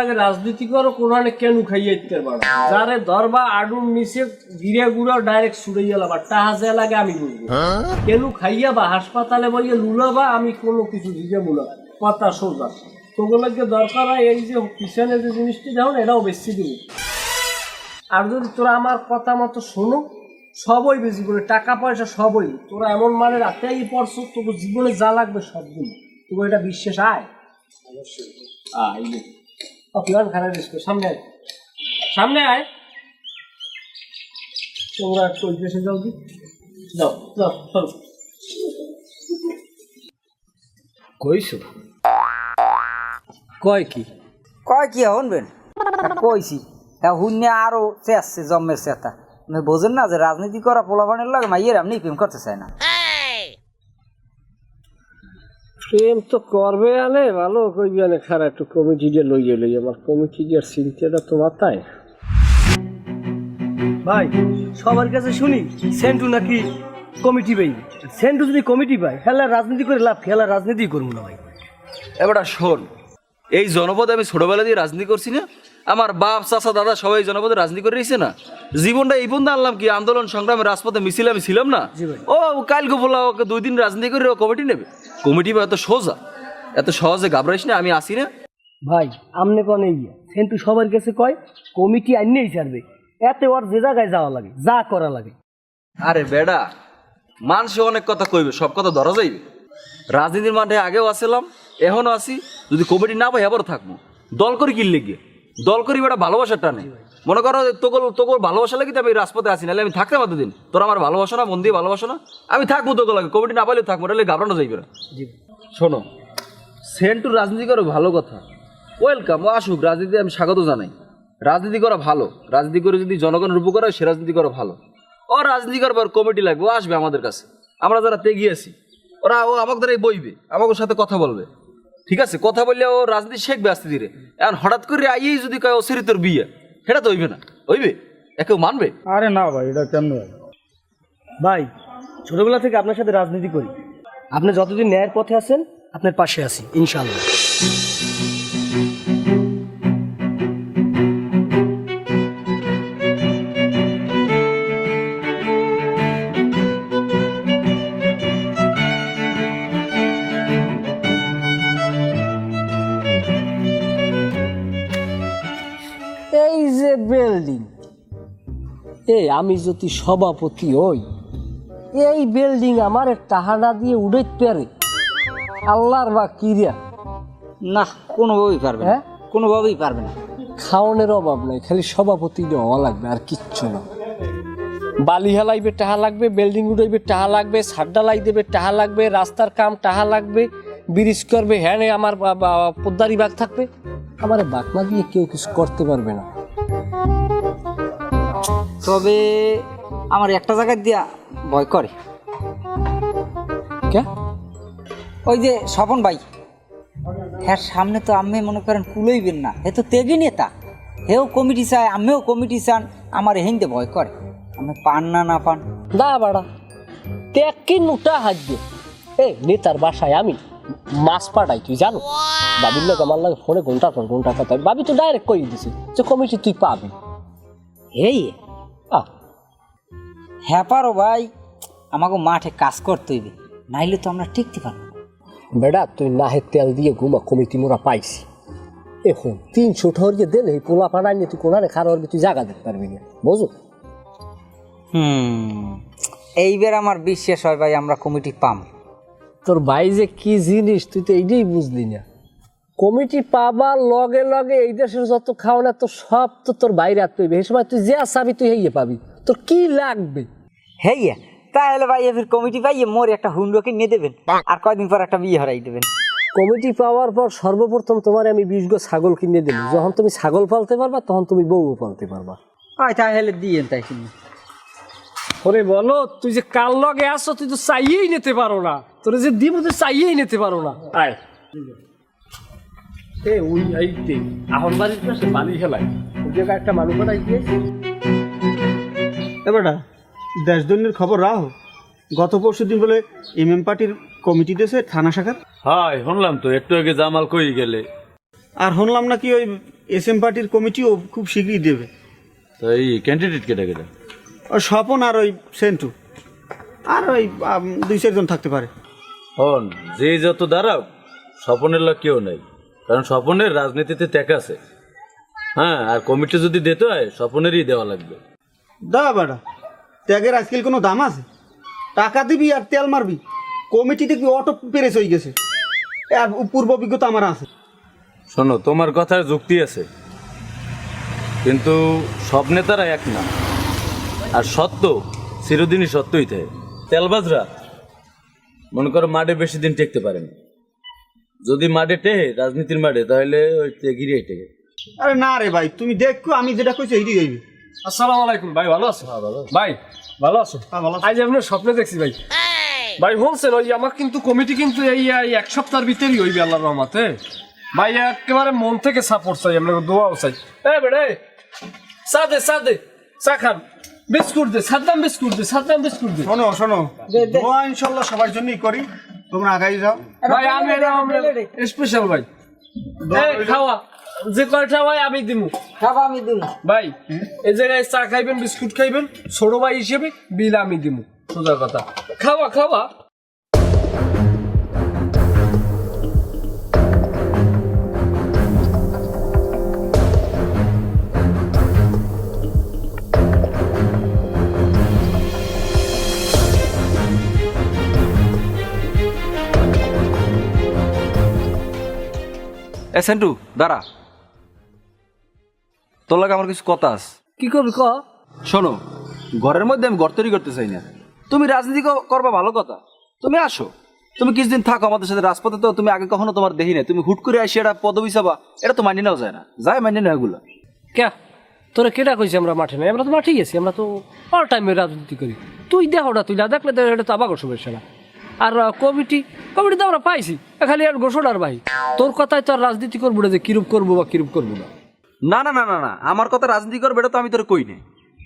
আগে রাজনীতি করো কোরআনে কেন খাইয়ে ইত্যার বাড়া যারে ধরবা আডুর নিচে গিরে গুড়া ডাইরেক্ট ছুড়ে গেলাম আর টাহা যে লাগে আমি বুঝব। কেন খাইয়া বা হাসপাতালে বইয়ে লুলাবা আমি কোনো কিছু দিতে মুলা কথা সোজা। তোগুলোকে দরকার হয় এই যে পিছনে যে জিনিসটি দেখুন এটাও বেশি দিব। আর যদি তোরা আমার কথা মতো শোনো সবই বেশি করে টাকা পয়সা সবই। তোরা এমন মানে রাতেই পড়ছো তোকে জীবনে যা লাগবে সব দিন তোকে এটা বিশ্বাস আয় আয় কিমান খারাপ দিস সামনে আয়। সামনে আয়। তোমরা একটু ওই পেশে যাও কি? যাও যাও চলো। কইছো? কয় কি? কয় কি শুনবেন কইছি। হ্যাঁ হুন্যে আরও চেয়েছে জন্মের চেতা আপনি বোঝেন না যে রাজনীতি করা পোলাপানের লাগে মাইয়ের আপনি প্রেম করতে চায় না। প্রেম তো করবে আনে ভালো কইবি আনে খারাপ একটু কমিটি দিয়ে লইয়ে লই আমার কমিটি দিয়ে চিন্তাটা তো মাথায়। ভাই সবার কাছে শুনি সেন্টু নাকি কমিটি পাই সেন্টু যদি কমিটি পায় খেলা রাজনীতি করে লাভ খেলা রাজনীতি করব না ভাই। এবার শোন এই জনপদে আমি ছোটবেলা দিয়ে রাজনীতি করছি না আমার বাপ চাচা দাদা সবাই জনপদে রাজনীতি করে রয়েছে না। জীবনটা এই পর্যন্ত আনলাম কি আন্দোলন সংগ্রামে রাজপথে মিছিল আমি ছিলাম না? ও কালকে বলা ওকে দুই দিন রাজনীতি করে ও কমিটি নেবে? কমিটি বা এত সোজা? এত সহজে ঘাবড়াইস না আমি আসি না। ভাই আমনে কনে ইয়া সেন্টু সবার কাছে কয় কমিটি আনলেই ছাড়বে। এতে ওর যে জায়গায় যাওয়া লাগে যা করা লাগে। আরে বেডা মানুষে অনেক কথা কইবে সব কথা ধরা যাইবে। রাজনীতির মাঠে আগেও আসিলাম এখনও আসি। যদি কমিটি না পাই আবারও থাকব। দল করে কিনলে গিয়ে দল করি বেটা ভালোবাসার টানে মনে করো তোকল তোকল ভালোবাসা লাগি তো আমি রাজপথে আসি নাহলে আমি থাকতাম এতদিন। তোর আমার ভালোবাসো না মন দিয়ে ভালোবাসো না। আমি থাকব তোকে লাগে কমিটি না পাইলে থাকব নাহলে ঘাবড়ানো যাইবে না। শোনো সেন্টুর রাজনীতি করো ভালো কথা। ওয়েলকাম ও আসুক রাজনীতি আমি স্বাগত জানাই। রাজনীতি করা ভালো রাজনীতি করে যদি জনগণের উপকার হয় সে রাজনীতি করা ভালো। ও রাজনীতি করবার কমিটি লাগবে ও আসবে আমাদের কাছে। আমরা যারা তেগিয়ে আছি ওরা ও আমাকে দ্বারাই বইবে আমাকে ওর সাথে কথা বলবে। ঠিক আছে, কথা বললে ও রাজনীতি শেখবে আস্তে ধীরে। এখন হঠাৎ করে আইয়েই যদি কয় ও তোর বিয়ে, সেটা তো হইবে না। হইবে? একে মানবে? আরে না ভাই, এটা কেমন ভাই, ছোটবেলা থেকে আপনার সাথে রাজনীতি করি। আপনি যতদিন ন্যায়ের পথে আছেন, আপনার পাশে আছি ইনশাল্লাহ এ আমি যদি সভাপতি হই এই বিল্ডিং আমার টাহানা দিয়ে উড়ে পেরে। আল্লাহর বা কিরিয়া না কোনোভাবেই পারবে হ্যাঁ? কোনোভাবেই পারবে না। খাওয়ানোর অভাব নাই খালি সভাপতি হওয়া লাগবে আর কিচ্ছু না। বালি হেলাইবে টাহা লাগবে বিল্ডিং উড়াইবে টাহা লাগবে সাড্ডালাই দেবে টাহা লাগবে রাস্তার কাম টাহা লাগবে ব্রিজ করবে হ্যাঁ আমার পোদ্দারি বাঘ থাকবে। আমার বাঘ না দিয়ে কেউ কিছু করতে পারবে না। তবে আমার একটা জায়গায় দিয়া ভয় করে। কে? ওই যে স্বপন ভাই। হ্যাঁ সামনে তো আমি মনে করেন কুলইবেন না। হে তো তেগি নেতা। হেও কমিটি চায় আমিও কমিটি চান আমার হিন্দে ভয় করে। আমি পান না না পান। দা বাড়া তেকি নুটা হাজবে। এ নেতার বাসায় আমি মাছ পাঠাই তুই জানো? বাবির লোক আমার লাগে ফোনে ঘণ্টার পর ঘণ্টা কথা বাবি তো ডাইরেক্ট কই দিছে যে কমিটি তুই পাবি। এই হ্যাঁ পারো ভাই। আমাকে মাঠে কাজ করতে হইবে। নাইলে তো আমরা টিকতে পারব। বেড়া তুই নাহে তেল দিয়ে ঘুমা কমিটি মোরা পাইছি। এখন তিনশো ঠরিয়ে দিলে এই পোলা পাড়াই নিয়ে তুই কোনারে খারাপ তুই জায়গা দিতে পারবি না। বুঝো হুম এইবার আমার বিশ্বাস হয় ভাই আমরা কমিটি পাম। তোর ভাই যে কি জিনিস তুই তো এইটাই বুঝলি না। কমিটি পাবার লগে লগে এই দেশের যত খাওয়ানা তো সব তো তোর বাইরে তুই এই সময় তুই যে চাবি তুই হইয়ে পাবি। তোর কি লাগবে? হেইয়া? তাহলে ভাই এবার কমিটি পাইয়ে মোর একটা হুন্ডোকে নিয়ে দেবেন আর কয়দিন পর একটা বিয়ে হারাই দেবেন। কমিটি পাওয়ার পর সর্বপ্রথম তোমার আমি বিশ গো ছাগল কিনে দিল যখন তুমি ছাগল পালতে পারবা তখন তুমি বউ পালতে পারবা। হয় তাহলে দিয়েন তাই শুনি ওরে বলো তুই যে কাল লগে আসো তুই তো চাইয়েই নিতে পারো না। তোর যে দিব তুই চাইয়েই নিতে পারো না। আয়। এ ওই আইতে আহন বাড়ির পাশে বালি খেলায় ওই জায়গায় একটা মানুষ বানাই দিয়েছে এবারটা দেশদন্যের খবর রাহ গত পরশু দিন বলে এম এম পার্টির কমিটি দিয়েছে থানা শাখার। হাই শুনলাম তো একটু আগে জামাল কই গেলে? আর শুনলাম নাকি ওই এস এম পার্টির কমিটিও খুব শীঘ্রই দেবে। তো এই ক্যান্ডিডেট কেটে কেটে? ওই স্বপন আর ওই সেন্টু। আর ওই আম, দুই চারজন থাকতে পারে। হন যে যত দাঁড়াও স্বপনের লোক কেউ নেই। কারণ স্বপনের রাজনীতিতে ত্যাগ আছে। হ্যাঁ আর কমিটি যদি দিতে হয় স্বপনেরই দেওয়া লাগবে। দা বেটা ত্যাগের আজকাল কোনো দাম আছে? টাকা দিবি আর তেল মারবি কমিটি দেখবি অটো পেরেস হয়ে গেছে। আর পূর্ব অভিজ্ঞতা আমার আছে। শোনো তোমার কথার যুক্তি আছে। কিন্তু সব নেতারা এক না। আর সত্য চিরদিনই সত্যই থাকে। তেলবাজরা মনে করো মাঠে বেশি দিন টেকতে পারে না যদি মাঠে টেহে রাজনীতির মাঠে তাহলে ওই টেকে আরে না রে ভাই তুমি দেখো আমি যেটা কইছি এইটাই হইবে আসসালামু আলাইকুম ভাই ভালো আছো? হ্যাঁ ভালো ভাই ভালো আছো? হ্যাঁ, ভালো আছি। আজ আপনার স্বপ্নে দেখছি ভাই। ভাই বলছেন ওই আমার কিন্তু কমিটি কিন্তু এই এই এক সপ্তাহের ভিতরেই হইবে আল্লাহর রহমাতে। ভাই একেবারে মন থেকে সাপোর্ট চাই আপনাকে দোয়াও চাই। এ বেড়ে চা দে চা দে চা খান। বিস্কুট দে সাদ্দাম বিস্কুট দে সাদ্দাম বিস্কুট দে। শোনো শোনো দোয়া ইনশাল্লাহ সবার জন্যই করি। তোমরা আগাই যাও। ভাই আমি স্পেশাল ভাই। এই খাওয়া। যে কয়টা ভাই আমি দিমু। খাবা আমি দিমু। ভাই এই জায়গায় চা খাইবেন বিস্কুট খাইবেন ছোট ভাই হিসেবে বিল আমি দিমু। সোজা কথা। খাওয়া খাওয়া। এ সেন্টু দাঁড়া। তোর লাগে আমার কিছু কথা আছে। কি করবি ক? শোনো ঘরের মধ্যে আমি ঘর তৈরি করতে চাই না। তুমি রাজনীতি ক- করবা ভালো কথা। তুমি আসো। তুমি কিছুদিন থাকো আমাদের সাথে রাজপথে তো তুমি আগে কখনো তোমার দেখি না তুমি হুট করে আসি এটা পদবি চাবা এটা তো মানিয়ে নেওয়া যায় না। যায় মানিয়ে নেওয়া এগুলো। কে? তোরা কেটা কইছি আমরা মাঠে নাই? আমরা তো মাঠেই গেছি আমরা তো অল টাইমে রাজনীতি করি। তুই দেখ ওটা তুই না দেখলে তো এটা তো আবার সমস্যা না আর কমিটি কমিটি তো আমরা পাইছি। খালি আর ঘোষণার ভাই তোর কথাই তো আর রাজনীতি করব না যে কিরূপ করব বা কিরূপ করব না। না না না না না। আমার কথা রাজনীতি করবে এটা তো আমি তোর কই নাই।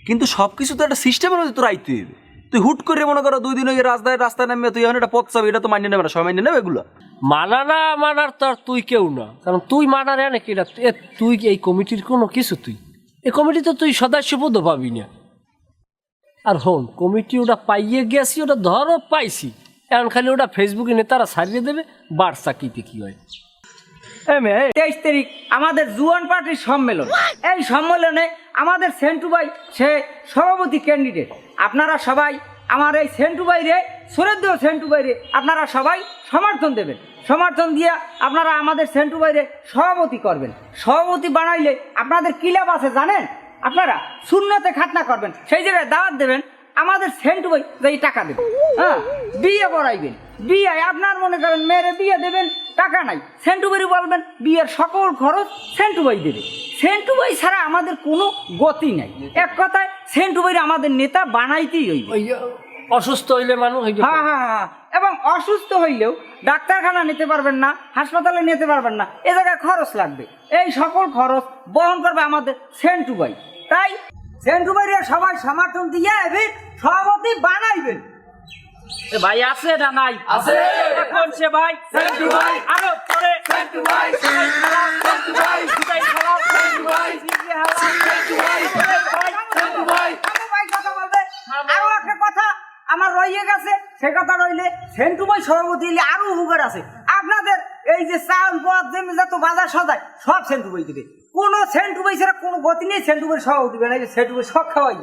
কিন্তু সব কিছু তো একটা সিস্টেমের মধ্যে তোর আইতে হবে। তুই হুট করে মনে করো দুই দিন ওই রাস্তায় রাস্তায় নামে তুই এখন একটা পথ চাবি এটা তো মানিয়ে নেবে না সবাই মানিয়ে নেবে এগুলো? মানা না মানার তো আর তুই কেউ না। কারণ তুই মানার এনে কিনা এ তুই এই কমিটির কোনো কিছু তুই। এই কমিটি তো তুই সদস্য পদ পাবি না। আর হন কমিটি ওটা পাইয়ে গেছি ওটা ধরো পাইছি। এখন খালি ওটা ফেসবুকে নেতারা সারিয়ে দেবে বার চাকরিতে কি হয়? তেইশ তারিখ আমাদের জুয়ান পার্টির সম্মেলন। এই সম্মেলনে আমাদের সেন্টু ভাই সে সভাপতি ক্যান্ডিডেট আপনারা সবাই আমার এই সেন্টু ভাইরে সুরেন্দ্র সেন্টু ভাইরে আপনারা সবাই সমর্থন দেবেন। সমর্থন দিয়ে আপনারা আমাদের সেন্টু ভাইরে সভাপতি করবেন। সভাপতি বানাইলে আপনাদের কি লাভ আছে জানেন? আপনারা শূন্যতে খাতনা করবেন। সেই জায়গায় দাওয়াত দেবেন আমাদের সেন্ট বই এই টাকা দেবেন হ্যাঁ বিয়ে বড়াইবেন বিয়ে আপনার মনে করেন মেয়েরে বিয়ে দেবেন টাকা নাই। সেন্টু ভাই বলবেন বিয়ের সকল খরচ সেন্টু ভাই দেবে। সেন্টু ভাই ছাড়া আমাদের কোনো গতি নাই। এক কথায় সেন্টু আমাদের নেতা বানাইতেই হইব। অসুস্থ হইলে মানুষ হইলে হ্যাঁ হ্যাঁ হ্যাঁ এবং অসুস্থ হইলেও ডাক্তারখানা নিতে পারবেন না হাসপাতালে নিতে পারবেন না এ জায়গায় খরচ লাগবে। এই সকল খরচ বহন করবে আমাদের সেন্টু তাই সেন্টু ভাই সবাই সমর্থন দিয়ে এবার সভাপতি বানাইবেন। এ ভাই আছে না নাই? আছে। এখন সে ভাই সেন্টু ভাই। আরও পরে। সেন্টু ভাই। সেন্টু ভাই। সেন্টু ভাই। সেন্টু ভাই। সেন্টু ভাই। কথা বলবে। আরও একটা কথা আমার রয়ে গেছে সে কথা রইলে সেন্টু ভাই সভাপতি হলে আরও উপকার আছে। আপনাদের এই যে চাউল পথ জমি যত বাজার সদায় সব সেন্টু ভাই দিবে। কোনো সেন্টু ভাই ছাড়া কোনো গতি নেই সেন্টু ভাই সভাপতি দিবে না এই যে সেন্টু ভাই সব খাওয়াই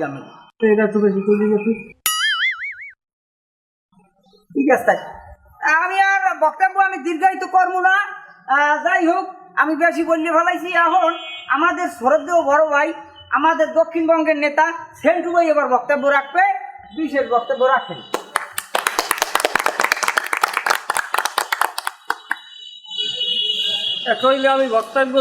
যাবে এটা তো বেশি করে দিয়েছি ঠিক আছে আমি আর বক্তব্য আমি দীর্ঘায়িত করব না। যাই হোক আমি বেশি বললে ভালাইছি এখন আমাদের শ্রদ্ধেয় বড় ভাই আমাদের দক্ষিণবঙ্গের নেতা সেন্টু ভাই এবার বক্তব্য রাখবে বিশেষ বক্তব্য রাখেন। এখন আমি বক্তব্য